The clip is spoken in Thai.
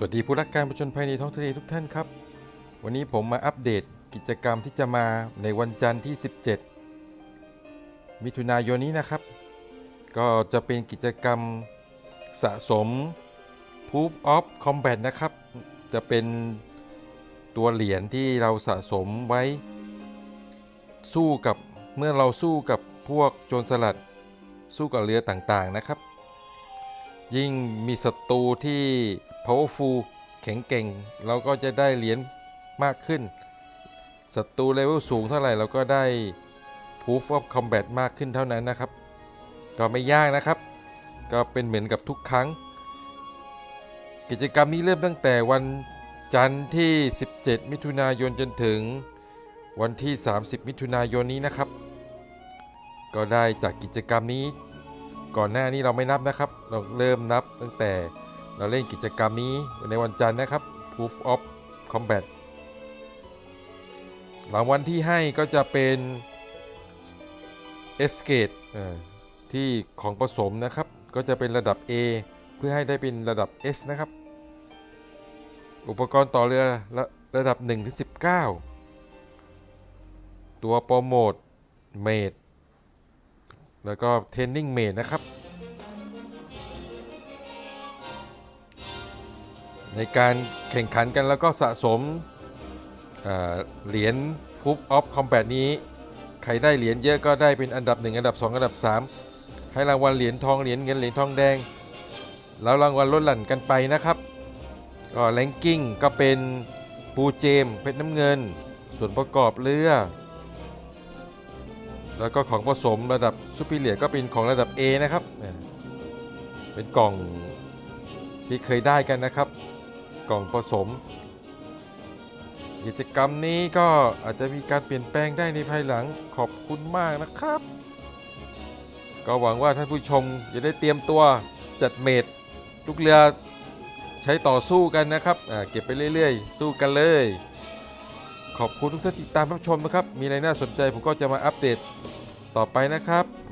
สวัสดีผู้รักการผจญภัยในท้องทะเลทุกท่านครับ วันนี้ผมมาอัปเดตกิจกรรมที่จะมาในวันจันทร์ที่ 17 มิถุนายนนี้นะครับ ก็จะเป็นกิจกรรมสะสม Proof of Combat นะครับ จะเป็นตัวเหรียญที่เราสะสมไว้สู้กับเมื่อเราสู้กับพวกโจรสลัดสู้กับเรือต่างๆนะครับ ยิ่งมีศัตรูที่ powerful แข็งเก่ง เราก็จะได้เหรียญมากขึ้น ศัตรูเลเวลสูงเท่าไหร่เราก็ได้ proof of combat มากขึ้นเท่านั้นนะครับ ก็ไม่ยากนะครับ ก็เป็นเหมือนกับทุกครั้ง กิจกรรมนี้เริ่มตั้งแต่วันจันทร์ที่ 17 มิถุนายนจนถึงวันที่ 30 มิถุนายนนี้นะครับ ก็ได้จากกิจกรรมนี้ ก่อนหน้านี้เราไม่นับนะครับ เราเริ่มนับตั้งแต่ เราเล่นกิจกรรมนี้ในวันจันทร์นะครับ Proof of Combat รางวัลที่ให้ก็จะเป็น Escape อ่าที่ของผสมนะครับ ก็จะเป็นระดับ A เพื่อให้ได้เป็นระดับ S นะครับ อุปกรณ์ต่อเรือระระดับ1ถึง19 ตัวโปรโมทเมดแล้วก็เทรนนิ่งเมดนะครับ ในการแข่งขันกันแล้วก็สะสมเหรียญ Proof of Combat นี้ ใครได้เหรียญเยอะก็ได้เป็นอันดับ 1 อันดับ 2 อันดับ 3 ให้รางวัลเหรียญทองเหรียญเงินเหรียญทองแดง แล้วรางวัลลดหลั่นกันไปนะครับก็แรงกิ้งก็เป็นปูเจมเพชรน้ำเงิน ส่วนประกอบเรือ แล้วก็ของผสมระดับซูเปอร์เลียก็เป็นของระดับ A นะครับ เป็นกล่องที่เคยได้กันนะครับ กล่องผสม กิจกรรมนี้ก็อาจจะมีการเปลี่ยนแปลงได้ในภายหลังขอบคุณมากนะครับ ก็หวังว่าท่านผู้ชมจะได้เตรียมตัวจัดเมดลูกเรือใช้ต่อสู้กันนะครับอ่าเก็บไปเรื่อยๆ สู้กันเลย ขอบคุณทุกท่านติดตามรับชมนะครับ มีอะไรน่าสนใจผมก็จะมาอัปเดตต่อไปนะครับ